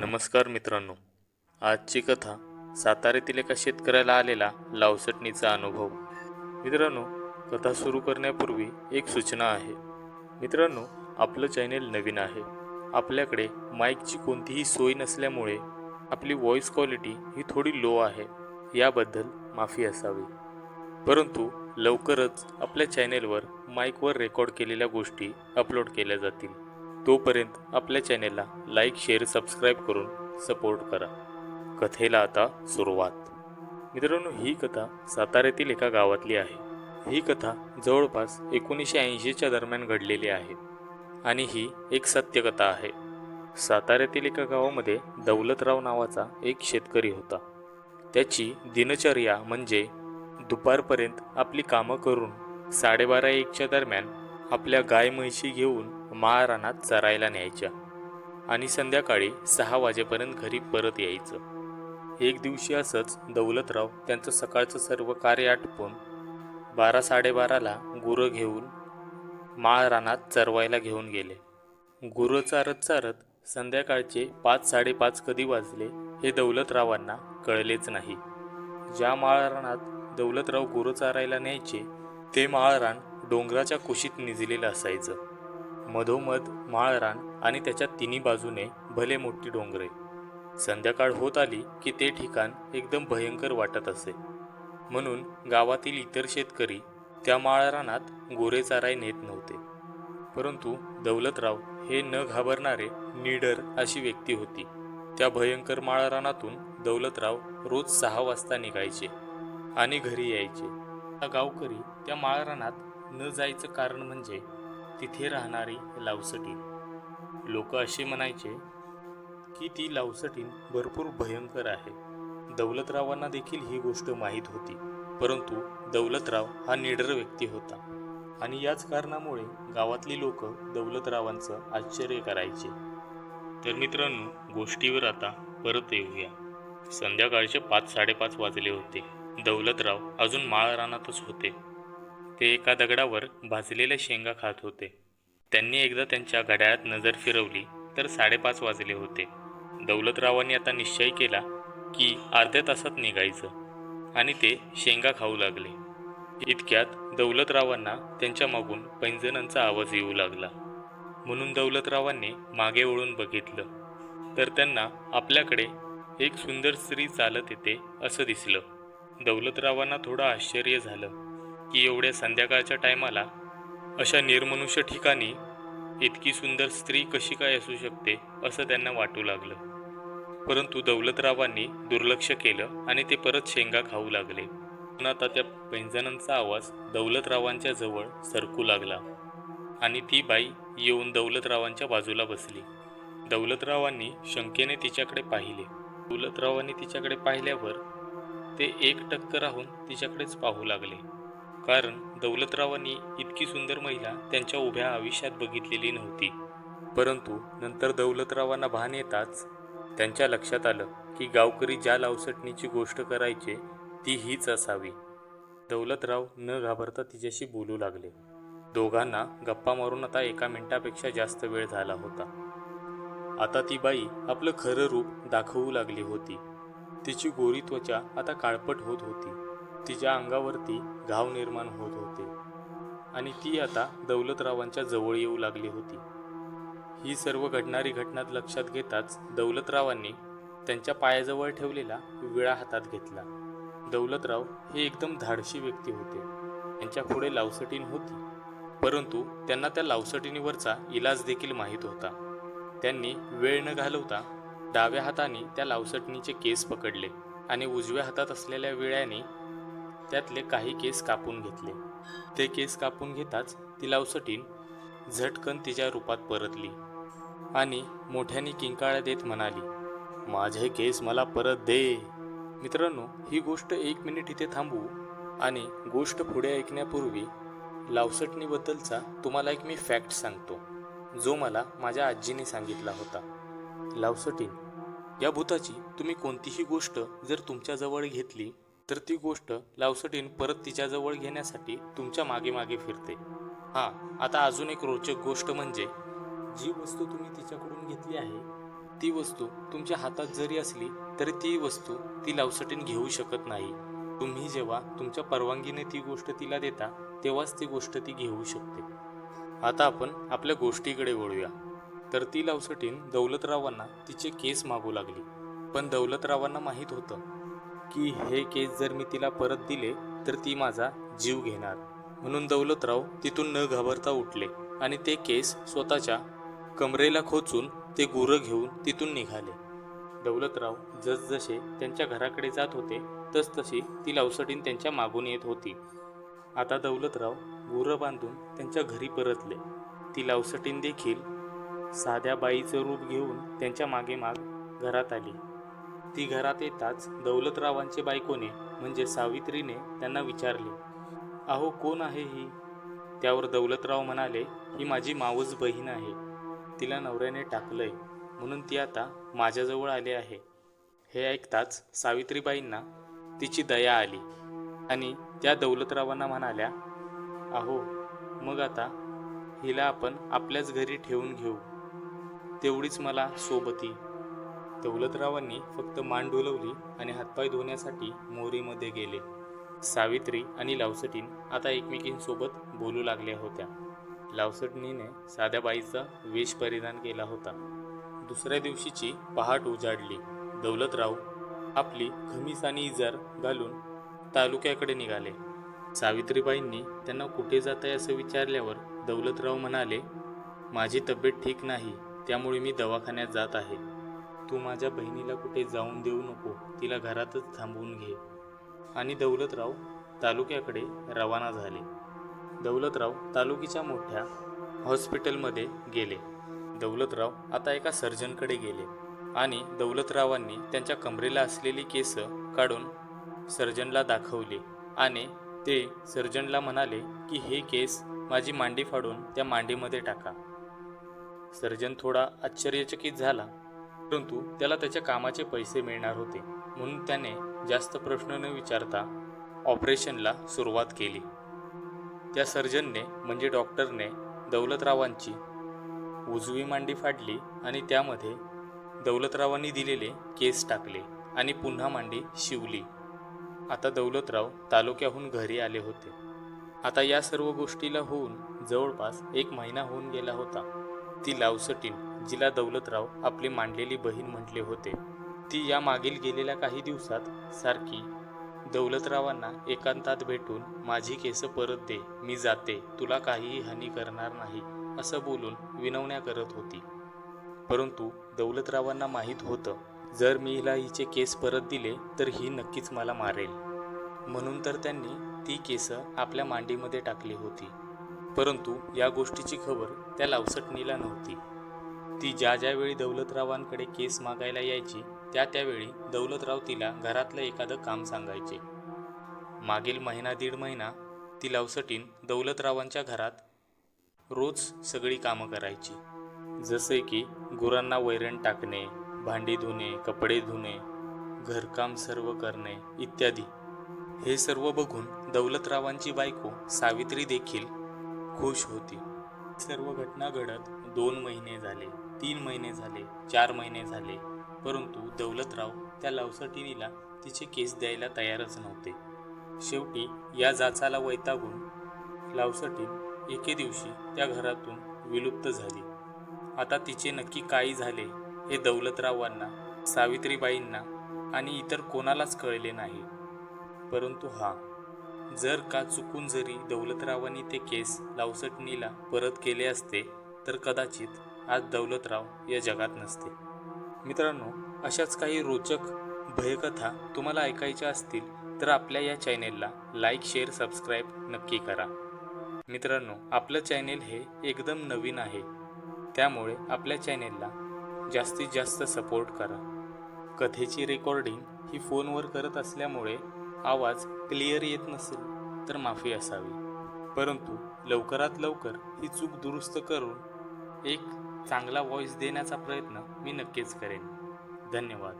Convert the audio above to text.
नमस्कार मित्रांनो. आजची कथा साताऱ्यातील एका शेतकऱ्याला आलेला लावसटणीचा अनुभव. मित्रांनो कथा सुरू करण्यापूर्वी एक सूचना आहे. मित्रांनो आपलं चॅनेल नवीन आहे. आपल्याकडे माईकची कोणतीही सोय नसल्यामुळे आपली व्हॉईस क्वालिटी ही थोडी लो आहे. याबद्दल माफी असावी. परंतु लवकरच आपल्या चॅनेलवर माईकवर रेकॉर्ड केलेल्या गोष्टी अपलोड केल्या जातील. तोपर्यंत आपल्या चॅनेलला लाईक शेअर सबस्क्राईब करून सपोर्ट करा. कथेला आता सुरुवात. मित्रांनो ही कथा साताऱ्यातील एका गावातली आहे. ही कथा जवळपास एकोणीसशे ऐंशीच्या दरम्यान घडलेली आहे आणि ही एक सत्यकथा आहे. साताऱ्यातील एका गावामध्ये दौलतराव नावाचा एक शेतकरी होता. त्याची दिनचर्या म्हणजे दुपारपर्यंत आपली कामं करून साडेबारा एकच्या दरम्यान आपल्या गाय म्हैशी घेऊन माळरानात चरायला न्यायच्या आणि संध्याकाळी सहा वाजेपर्यंत घरी परत यायचं. एक दिवशी असंच दौलतराव त्यांचं सकाळचं सर्व कार्य आटपून बारा साडेबाराला गुरं घेऊन माळरानात चरवायला घेऊन गेले. गुरं चारत चारत संध्याकाळचे पाच साडेपाच कधी वाजले हे दौलतरावांना कळलेच नाही. ज्या माळरानात दौलतराव गुरं चारायला न्यायचे ते माळरान डोंगराच्या कुशीत निजलेलं असायचं. मधोमध माळरान आणि त्याच्या तिन्ही बाजूने भले मोठी डोंगरे. संध्याकाळ होत आली की ते ठिकाण एकदम भयंकर वाटत असे. म्हणून गावातील इतर शेतकरी त्या माळरानात गोरे चाराय नेत नव्हते. परंतु दौलतराव हे न घाबरणारे निडर अशी व्यक्ती होती. त्या भयंकर माळरानातून दौलतराव रोज सहा वाजता निघायचे. आणि घरी यायचे. आता गावकरी त्या माळरानात न जायचं कारण म्हणजे तिथे राहणारी लावसटीन. लोक असे म्हणायचे की ती लावसटीन भरपूर भयंकर आहे. दौलतरावांना देखील ही गोष्ट माहीत होती. परंतु दौलतराव हा निडर व्यक्ती होता. आणि याच कारणामुळे गावातली लोक दौलतरावांचं आश्चर्य करायचे. तर मित्रांनो गोष्टीवर आता परत येऊया. संध्याकाळचे पाच साडेपाच वाजले होते. दौलतराव अजून माळरानातच होते. ते एका दगडावर भाजलेल्या शेंगा खात होते. त्यांनी एकदा त्यांच्या घड्याळात नजर फिरवली तर साडेपाच वाजले होते. दौलतरावांनी आता निश्चय केला की अर्ध्या तासात निघायचं. आणि ते शेंगा खाऊ लागले. इतक्यात दौलतरावांना त्यांच्या मागून पैंजणांचा आवाज येऊ लागला. म्हणून दौलतरावांनी मागे वळून बघितलं तर त्यांना आपल्याकडे एक सुंदर स्त्री चालत येते असं दिसलं. दौलतरावांना थोडं आश्चर्य झालं की एवढ्या संध्याकाळच्या टायमाला अशा निर्मनुष्य ठिकाणी इतकी सुंदर स्त्री कशी काय असू शकते असं त्यांना वाटू लागलं. परंतु दौलतरावांनी दुर्लक्ष केलं आणि ते परत शेंगा खाऊ लागले. पण आता त्या पैंजणांचा आवाज दौलतरावांच्या जवळ सरकू लागला आणि ती बाई येऊन दौलतरावांच्या बाजूला बसली. दौलतरावांनी शंकेने तिच्याकडे पाहिले. दौलतरावांनी तिच्याकडे पाहिल्यावर ते एक टक्क राहून तिच्याकडेच पाहू लागले. कारण दौलतरावांनी इतकी सुंदर महिला त्यांच्या उभ्या आयुष्यात बघितलेली नव्हती. परंतु नंतर दौलतरावांना भान येताच त्यांच्या लक्षात आलं की गावकरी ज्या लावसटणीची गोष्ट करायचे ती हीच असावी. दौलतराव न घाबरता तिच्याशी बोलू लागले. दोघांना गप्पा मारून आता एका मिनिटापेक्षा जास्त वेळ झाला होता. आता ती बाई आपलं खरं रूप दाखवू लागली होती. तिची गोरी त्वचा आता काळपट होत होती. तिच्या अंगावरती घाव निर्माण होत होते. आणि ती आता दौलतरावांच्या जवळ येऊ लागली होती. ही सर्व घडणारी घटना लक्षात घेताच दौलतरावांनी त्यांच्या पायाजवळ ठेवलेला विळा हातात घेतला. दौलतराव हे एकदम धाडशी व्यक्ती होते. त्यांच्या पुढे लावसटीन होती. परंतु त्यांना त्या लावसटीनीवरचा इलाज देखील माहीत होता. त्यांनी वेळ न घालवता डाव्या हाताने त्या लावसटणीचे केस पकडले आणि उजव्या हातात असलेल्या विळ्याने त्यातले काही केस कापून घेतले. ते केस कापून घेताच ती लावसटीन झटकन तिच्या रूपात परतली आणि मोठ्याने किंकाळ्या देत म्हणाली माझे केस मला परत दे. मित्रांनो ही गोष्ट एक मिनिट इथे थांबवू आणि गोष्ट पुढे ऐकण्यापूर्वी लावसटणीबद्दलचा तुम्हाला एक मी फॅक्ट सांगतो जो मला माझ्या आजीने सांगितला होता. लावसटीन. या भूताची तुम्ही कोणतीही गोष्ट जर तुमच्याजवळ घेतली तर ती गोष्ट लावसटीन परत तिच्याजवळ घेण्यासाठी तुमच्या मागे मागे फिरते. हां आता अजून एक रोचक गोष्ट म्हणजे जी वस्तू तुम्ही तिच्याकडून घेतली आहे ती वस्तू तुमच्या हातात जरी असली तरी ती वस्तू ती लावसटीन घेऊ शकत नाही. तुम्ही जेव्हा तुमच्या परवानगीने ती गोष्ट तिला देता तेव्हाच ती गोष्ट ती घेऊ शकते. आता आपण आपल्या गोष्टीकडे वळूया. तर ती लावसटीन दौलतरावांना तिचे केस मागू लागली. पण दौलतरावांना माहीत होतं की हे केस जर मी तिला परत दिले तर ती माझा जीव घेणार. म्हणून दौलतराव तिथून न घाबरता उठले आणि ते केस स्वतःच्या कमरेला खोचून ते गुरं घेऊन तिथून निघाले. दौलतराव जसजसे त्यांच्या घराकडे जात होते तसतशी ती लावसटीन त्यांच्या मागून येत होती. आता दौलतराव गुरं बांधून त्यांच्या घरी परतले. ती लावसटीन देखील साध्या बाईचं रूप घेऊन त्यांच्या मागे माग घरात आली. ती घरात येताच दौलतरावांचे बायकोने म्हणजे सावित्रीने त्यांना विचारले अहो कोण आहे ही? त्यावर दौलतराव म्हणाले ही माझी मावस बहीण आहे. तिला नवऱ्याने टाकलंय. म्हणून ती आता माझ्याजवळ आली आहे. हे ऐकताच सावित्रीबाईंना तिची दया आली आणि त्या दौलतरावांना म्हणाल्या अहो मग आता हिला आपण आपल्याच घरी ठेवून घेऊ. तेवढीच मला सोबती दौलतरावांनी फक्त मान डोलवली आणि हातपाय धुण्यासाठी मोरीमध्ये गेले. सावित्री आणि लावसटीन आता एकमेकींसोबत बोलू लागल्या होत्या. लावसटणीने साध्या बाईचा वेश परिधान केला होता. दुसऱ्या दिवशीची पहाट उजाडली. दौलतराव आपली खमीस आणि इजार घालून तालुक्याकडे निघाले. सावित्रीबाईंनी त्यांना कुठे जात आहे असं विचारल्यावर दौलतराव म्हणाले माझी तब्येत ठीक नाही. त्यामुळे मी दवाखान्यात जात आहे. तू माझ्या बहिणीला कुठे जाऊन देऊ नको तिला घरातच थांबवून घे. आणि दौलतराव तालुक्याकडे रवाना झाले. दौलतराव तालुकीच्या मोठ्या हॉस्पिटलमध्ये गेले. दौलतराव आता एका सर्जनकडे गेले आणि दौलतरावांनी त्यांच्या कमरेला असलेली केस काढून सर्जनला दाखवली आणि ते सर्जनला म्हणाले की हे केस माझी मांडी फाडून त्या मांडीमध्ये टाका. सर्जन थोडा आश्चर्यचकित झाला. परंतु त्याला त्याच्या कामाचे पैसे मिळणार होते म्हणून त्याने जास्त प्रश्न न विचारता ऑपरेशनला सुरुवात केली. त्या सर्जनने म्हणजे डॉक्टरने दौलतरावांची उजवी मांडी फाडली आणि त्यामध्ये दौलतरावांनी दिलेले केस टाकले आणि पुन्हा मांडी शिवली. आता दौलतराव तालुक्याहून घरी आले होते. आता या सर्व गोष्टीला होऊन जवळपास एक महिना होऊन गेला होता. ती लावसटीन जिला दौलतराव आपली मांडलेली बहीण म्हटले होते. ती या मागील गेलेल्या काही दिवसात सारखी दौलतरावांना एकांतात भेटून माझी केस परत दे मी जाते तुला काहीही हानी करणार नाही असं बोलून विनवण्या करत होती. परंतु दौलतरावांना माहीत होतं जर मी हिला हिचे केस परत दिले तर ही नक्कीच मला मारेल. म्हणून तर त्यांनी ती केस आपल्या मांडीमध्ये टाकली होती. परंतु या गोष्टीची खबर त्या लावसटणीला नव्हती. ती ज्या ज्यावेळी दौलतरावांकडे केस मागायला यायची त्या त्यावेळी दौलतराव तिला घरातलं एखादं काम सांगायचे. मागील महिना दीड महिना ती लावसटीन दौलतरावांच्या घरात रोज सगळी कामं करायची. जसे की गुरांना वैरण टाकणे भांडी धुणे कपडे धुणे घरकाम सर्व करणे इत्यादी. हे सर्व बघून दौलतरावांची बायको सावित्री देखील खुश होती. सर्व घटना घडत दोन महिने झाले तीन महिने झाले चार महिने झाले. परंतु दौलतराव त्या लावसटिनीला तिचे केस द्यायला तयारच नव्हते. शेवटी या जाचाला वैतागून लावसटीन एके दिवशी त्या घरातून विलुप्त झाली. आता तिचे नक्की काय झाले हे दौलतरावांना सावित्रीबाईंना आणि इतर कोणालाच कळले नाही. परंतु हा जर का चुकून जरी दौलतरावांनी ते केस लावसटणीला परत केले असते तर कदाचित आज दौलतराव या जगात नसते. मित्रांनो अशाच काही रोचक भयकथा तुम्हाला ऐकायच्या असतील तर आपल्या या चॅनेलला लाईक शेअर सबस्क्राईब नक्की करा. मित्रांनो आपलं चॅनेल हे एकदम नवीन आहे. त्यामुळे आपल्या चॅनेलला जास्तीत जास्त सपोर्ट करा. कथेची रेकॉर्डिंग ही फोनवर करत असल्यामुळे आवाज क्लिअर येत नसेल तर माफी असावी. परंतु लवकरात लवकर ही चूक दुरुस्त करून एक चांगला व्हॉइस देण्याचा प्रयत्न मी नक्कीच करेन. धन्यवाद.